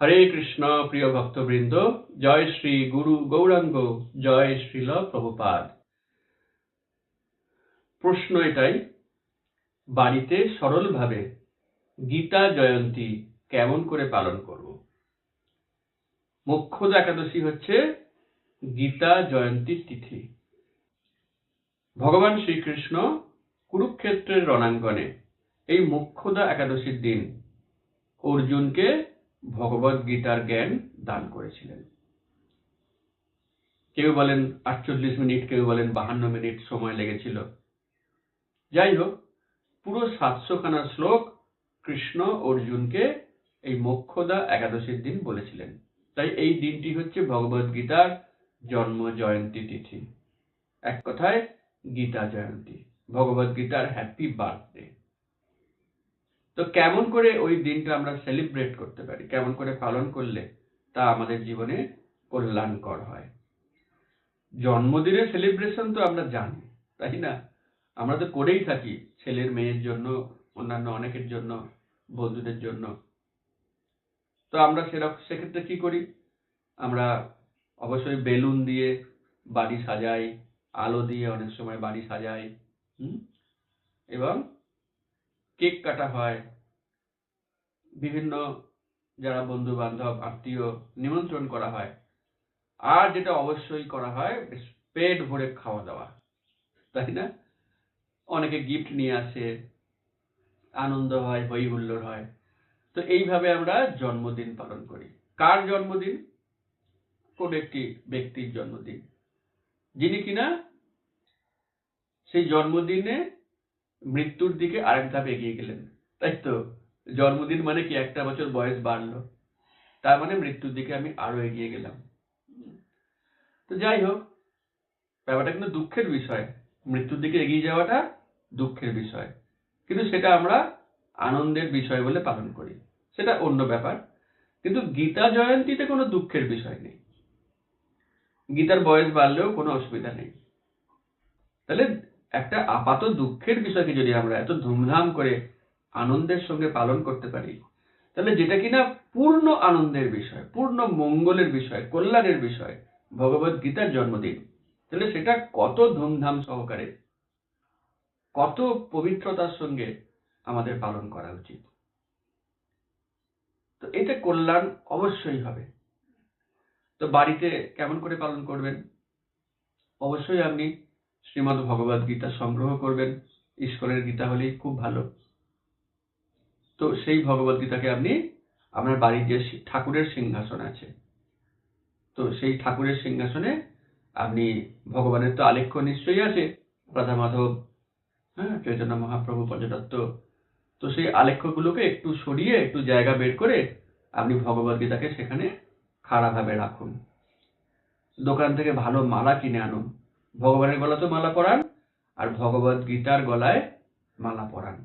হরে কৃষ্ণ প্রিয় ভক্তবৃন্দ, জয় শ্রী গুরু গৌরাঙ্গ, জয় শ্রীল প্রভুপাদ। প্রশ্ন এটাই, বাড়িতে সরলভাবে গীতা জয়ন্তী কেমন করে পালন করব? মোক্ষদা একাদশী হচ্ছে গীতা জয়ন্তীর তিথি। ভগবান শ্রীকৃষ্ণ কুরুক্ষেত্রের রণাঙ্গনে এই মোক্ষদা একাদশীর দিন অর্জুনকে ভগবত গীতার জ্ঞান দান করেছিলেন। কেউ বলেন আটচল্লিশ মিনিট, কেউ বলেন বাহান্ন মিনিট সময় লেগেছিল। যাই হোক, পুরো সাতশো খানা শ্লোক কৃষ্ণ অর্জুনকে এই মোক্ষদা একাদশীর দিন বলেছিলেন। তাই এই দিনটি হচ্ছে ভগবত গীতার জন্ম জয়ন্তী তিথি। এক কথায় গীতা জয়ন্তী, ভগবত গীতার হ্যাপি বার্থডে। তো কেমন করে ওই দিনটা আমরা সেলিব্রেট করতে পারি? কেমন করে পালন করলে তা আমাদের জীবনে কল্যাণকর হয়? জন্মদিনের সেলিব্রেশন তো আমরা জানি, তাই না? আমরা তো করেই থাকি ছেলের মেয়ের জন্য, অন্যান্য অনেকের জন্য, বন্ধুদের জন্য। তো আমরা সেরকম সেক্ষেত্রে কি করি? আমরা অবশ্যই বেলুন দিয়ে বাড়ি সাজাই, আলো দিয়ে অনেক সময় বাড়ি সাজাই, হুম? এবং কেক কাটা হয়। বিভিন্ন যারা বন্ধু বান্ধব আত্মীয় নিমন্ত্রণ করা হয়। আর যেটা অবশ্যই করা হয় পেট ভরে খাওয়া দাওয়া। তাই না? অনেকে গিফট নিয়ে আসে, আনন্দ হয় হই হুল্লোড় হয়। তো এইভাবে আমরা জন্মদিন পালন করি। কার জন্মদিন? কোন একটি ব্যক্তির জন্মদিন। যিনি কিনা সেই জন্মদিনে মৃত্যুর দিকে আরেক ধাপ এগিয়ে গেলেন। তাই তো? জন্মদিন মানে কি? একটা বছর বয়স বাড়লো। তার মানে মৃত্যুর দিকে আমি আরও এগিয়ে গেলাম। তো যাই হোক, ব্যাপারটা কিন্তু দুঃখের বিষয়। মৃত্যুর দিকে এগিয়ে যাওয়াটা দুঃখের বিষয়। কিন্তু সেটা আমরা আনন্দের বিষয় বলে পালন করি। সেটা অন্য ব্যাপার। কিন্তু গীতা জয়ন্তীতে কোনো দুঃখের বিষয় নেই। গীতার বয়স বাড়লেও কোনো অসুবিধা নেই। তাহলে একটা আপাত দুঃখের বিষয়কে যদি আমরা এত ধুমধাম করে আনন্দের সঙ্গে পালন করতে পারি, তাহলে যেটা কিনা পূর্ণ আনন্দের বিষয়, পূর্ণ মঙ্গলের বিষয়, কল্যাণের বিষয়, ভগবত গীতার জন্মদিন, তাহলে সেটা কত ধুমধাম সহকারে, কত পবিত্রতার সঙ্গে আমাদের পালন করা উচিত। তো এতে কল্যাণ অবশ্যই হবে। তো বাড়িতে কেমন করে পালন করবেন? অবশ্যই আপনি শ্রীমদ ভগবত গীতা সংগ্রহ করবেন। ঈশ্বরের গীতা হলেই খুব ভালো। তো সেই ভগবত গীতাকে আপনি আপনার বাড়ির যে ঠাকুরের সিংহাসন আছে, তো সেই ঠাকুরের সিংহাসনে আপনি ভগবানের তো আলেখ্য নিশ্চয়ই আছে, রাধা মাধব হ্যাঁ চৈতন্য মহাপ্রভু, পঞ্চদত্ত। তো সেই আলেখ্যগুলোকে একটু সরিয়ে, একটু জায়গা বের করে আপনি ভগবত গীতাকে সেখানে খাড়াভাবে রাখুন। দোকান থেকে ভালো মালা কিনে আনুন। ভগবানের গলা তো মালা পরান, আর ভগবত গীতার গলায় মালা পরান।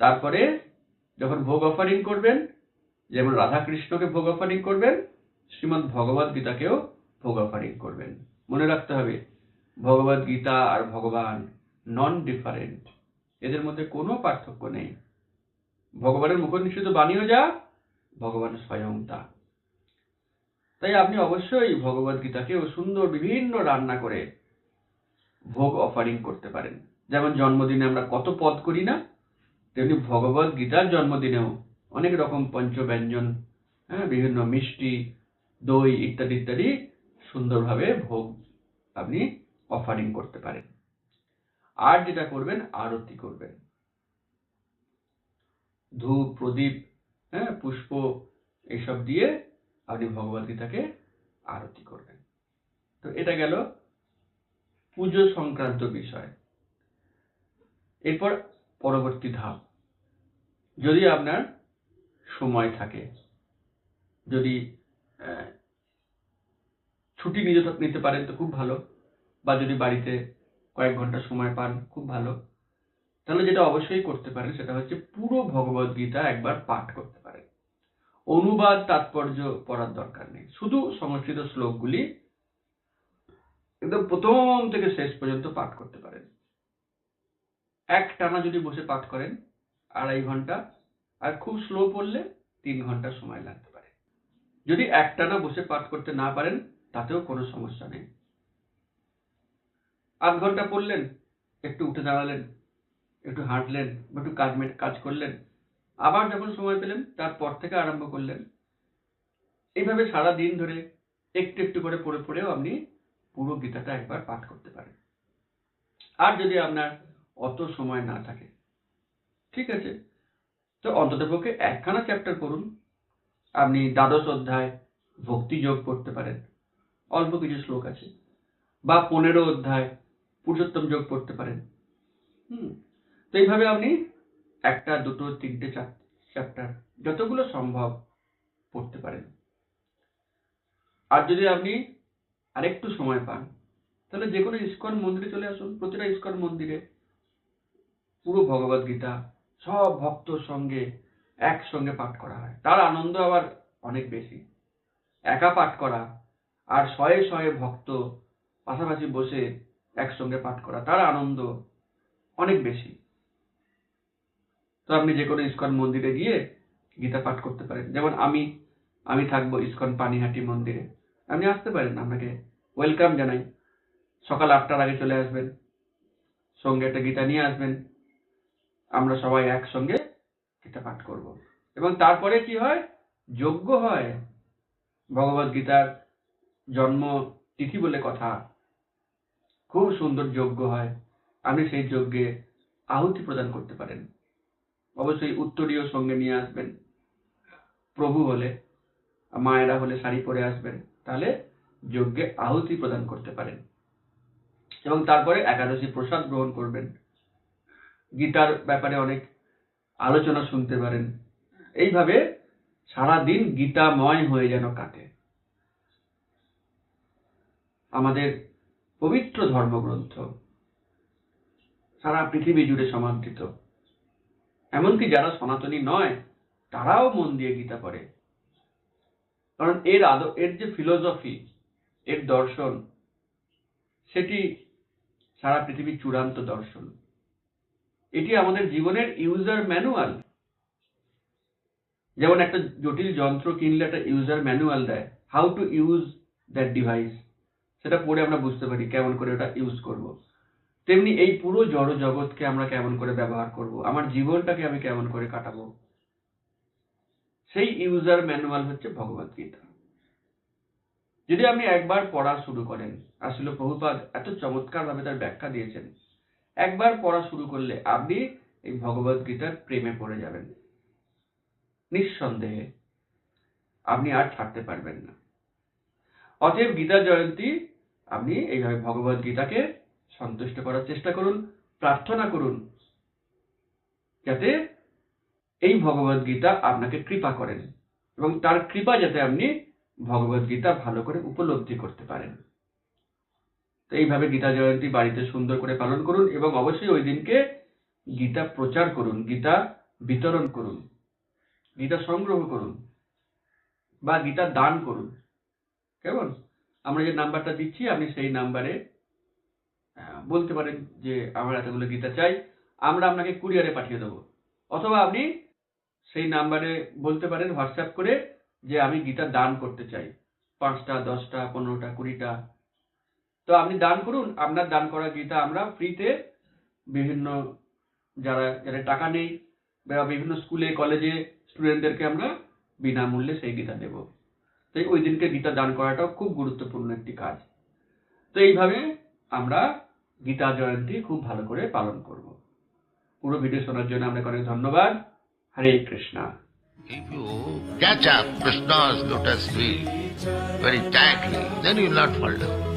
তারপরে যখন ভোগ অফারিং করবেন, যেমন রাধা কৃষ্ণকে ভোগ অফারিং করবেন, শ্রীমদ ভগবত গীতাকেও ভোগ অফারিং করবেন। মনে রাখতে হবে, ভগবত গীতা আর ভগবান নন ডিফারেন্ট এদের মধ্যে কোনো পার্থক্য নেই। ভগবানের মুখ নিঃসৃত বাণীও যা ভগবান স্বয়ং তা। তাই আপনি অবশ্যই ভগবত গীতাকেও সুন্দর বিভিন্ন রান্না করে ভোগ অফারিং করতে পারেন। যেমন জন্মদিনে আমরা কত পদ করি না, তেমনি ভগবত গীতার জন্মদিনেও অনেক রকম পঞ্চব্যঞ্জন হ্যাঁ বিভিন্ন মিষ্টি, দই ইত্যাদি ইত্যাদি সুন্দরভাবে ভোগ আপনি অফারিং করতে পারেন। আর যেটা করবেন, আরতি করবেন। ধূপ, প্রদীপ হ্যাঁ পুষ্প, এইসব দিয়ে আপনি ভগবত গীতাকে আরতি করবেন। তো এটা গেল পুজো সংক্রান্ত বিষয়। এরপর পরবর্তী ধাপ। যদি আপনার সময় থাকে, যদি ছুটি নিতে নিতে পারেন তো খুব ভালো, বা যদি বাড়িতে কয়েক ঘণ্টা সময় পান খুব ভালো। তাহলে যেটা অবশ্যই করতে পারেন সেটা হচ্ছে পুরো ভগবত গীতা একবার পাঠ করতে পারেন। অনুবাদ তাৎপর্য পড়ার দরকার নেই। শুধু সংস্কৃত শ্লোকগুলি একদম প্রথম থেকে শেষ পর্যন্ত পাঠ করতে পারেন। এক টানা যদি বসে পাঠ করেন, আড়াই ঘণ্টা, আর খুব স্লো পড়লে তিন ঘণ্টা সময় লাগতে পারে। যদি এক টানা বসে পাঠ করতে না পারেন, তাতেও কোনো সমস্যা নেই। আধ ঘণ্টা পড়লেন, একটু উঠে দাঁড়ালেন, একটু হাঁটলেন, বা একটু কাজ কাজ করলেন আবার যখন সময় পেলেন, তারপর থেকে আরম্ভ করলেন। এইভাবে সারা দিন ধরে একটু একটু করে পড়ে পড়েও আপনি পুরো গীতাটা একবার পাঠ করতে পারেন। আর যদি আপনার অত সময় না থাকে, ঠিক আছে? তো অন্ততপক্ষে একখানা চ্যাপ্টার করুন আপনি দ্বাদশ অধ্যায় ভক্তি যোগ করতে পারেন। অল্প কিছু শ্লোক আছে। বা পনেরো অধ্যায় পুরুষোত্তম যোগ করতে পারেন। হুম। তো এইভাবে আপনি একটা, দুটো, তিনটে চ্যাপ্টার যতগুলো সম্ভব পড়তে পারেন। আর যদি আপনি আরেকটু সময় পান, তাহলে যে কোনো ইস্কন মন্দিরে চলে আসুন। প্রতিটা ইস্কন মন্দিরে পুরো ভগবদ গীতা, সব ভক্তর সঙ্গে একসঙ্গে পাঠ করা হয়। তার আনন্দ আবার অনেক বেশি। একা পাঠ করা আর শয়ে শয়ে ভক্ত পাশাপাশি বসে একসঙ্গে পাঠ করা, তার আনন্দ অনেক বেশি। তো আপনি যে কোনো ইস্কন মন্দিরে গিয়ে গীতা পাঠ করতে পারেন। যেমন আমি আমি থাকব ইস্কন পানিহাটি মন্দিরে। আপনি আসতে পারেন, আপনাকে ওয়েলকাম জানাই। সকাল আটটার আগে চলে আসবেন, সঙ্গে একটা গীতা নিয়ে আসবেন। আমরা সবাই একসঙ্গে গীতা পাঠ করব। এবং তারপরে কি হয়? যজ্ঞ হয়। ভগবত গীতার জন্ম তিথি বলে কথা। খুব সুন্দর যজ্ঞ হয়। আপনি সেই যজ্ঞে আহুতি প্রদান করতে পারেন। অবশ্যই উত্তরীয় সঙ্গে নিয়ে আসবেন। প্রভু হলে, মায়েরা হলে শাড়ি পরে আসবেন, তাহলে যজ্ঞে আহুতি প্রদান করতে পারেন। এবং তারপরে একাদশী প্রসাদ গ্রহণ করবেন। গীতার ব্যাপারে অনেক আলোচনা শুনতে পারেন। এইভাবে সারা দিন গীতাময় হয়ে যেন কাটে। আমাদের পবিত্র ধর্মগ্রন্থ সারা পৃথিবী জুড়ে সমাদৃত। এমনকি যারা সনাতনী নয়, তারাও মন দিয়ে গীতা পড়ে। কারণ এর আদ এর যে ফিলোসফি এর দর্শন, সেটি সারা পৃথিবীর চূড়ান্ত দর্শন। এটি আমাদের জীবনের ইউজার ম্যানুয়াল যেমন একটা জটিল যন্ত্র কিনলে একটা ইউজার ম্যানুয়াল দেয় how to use that device সেটা পড়ে আমরা বুঝতে পারি কেমন করে ওটা ইউজ করব। তেমনি এই পুরো জড় জগৎকে আমরা কেমন করে ব্যবহার করব? আমার জীবনটাকে আমি কেমন করে কাটাবো? সেই ইউজার ম্যানুয়াল হচ্ছে ভগবত গীতা। যদি আপনি একবার পড়া শুরু করেন, আসলে প্রভুপাদ এত চমৎকার ভাবে তার ব্যাখ্যা দিয়েছেন, একবার পড়া শুরু করলে আপনি এই ভগবত গীতার প্রেমে পড়ে যাবেন। নিঃসন্দেহে আপনি আর ছাড়তে পারবেন না। অতএব গীতা জয়ন্তী, আপনি এইভাবে ভগবত গীতাকে সন্তুষ্ট করার চেষ্টা করুন, প্রার্থনা করুন, যাতে এই ভগবত গীতা আপনাকে কৃপা করেন এবং তার কৃপা যাতে আপনি ভগবত গীতা ভালো করে উপলব্ধি করতে পারেন। তো এইভাবে গীতা জয়ন্তী বাড়িতে সুন্দর করে পালন করুন এবং অবশ্যই ওই দিনকে গীতা প্রচার করুন, গীতা বিতরণ করুন, গীতা সংগ্রহ করুন বা গীতা দান করুন। কেমন? আমরা যে নাম্বারটা দিচ্ছি আপনি সেই নাম্বারে বলতে পারেন যে আমার এতগুলো গীতা চাই, আমরা আপনাকে কুরিয়ারে পাঠিয়ে দেবো। অথবা আপনি সেই নাম্বারে বলতে পারেন, হোয়াটসঅ্যাপ করে যে আমি গীতা দান করতে চাই। পাঁচটা, দশটা, পনেরোটা, কুড়িটা। তো আপনি দান করুন, আপনার দান করা গীতা আমরা ফ্রিতে বিভিন্ন যারা যারা টাকা নেই বা বিভিন্ন স্কুলে, কলেজে স্টুডেন্টদেরকে আমরা বিনামূল্যে সেই গীতা দেব। তাই ওই দিনকে গীতা দান করাটাও খুব গুরুত্বপূর্ণ একটি কাজ। তো এইভাবে আমরা গীতা জয়ন্তী খুব ভালো করে পালন করব পুরো ভিডিও শোনার জন্য আপনাকে অনেক ধন্যবাদ হরে Krishna If you catch up Krishna's lotus feet very tightly, then you will not fall down.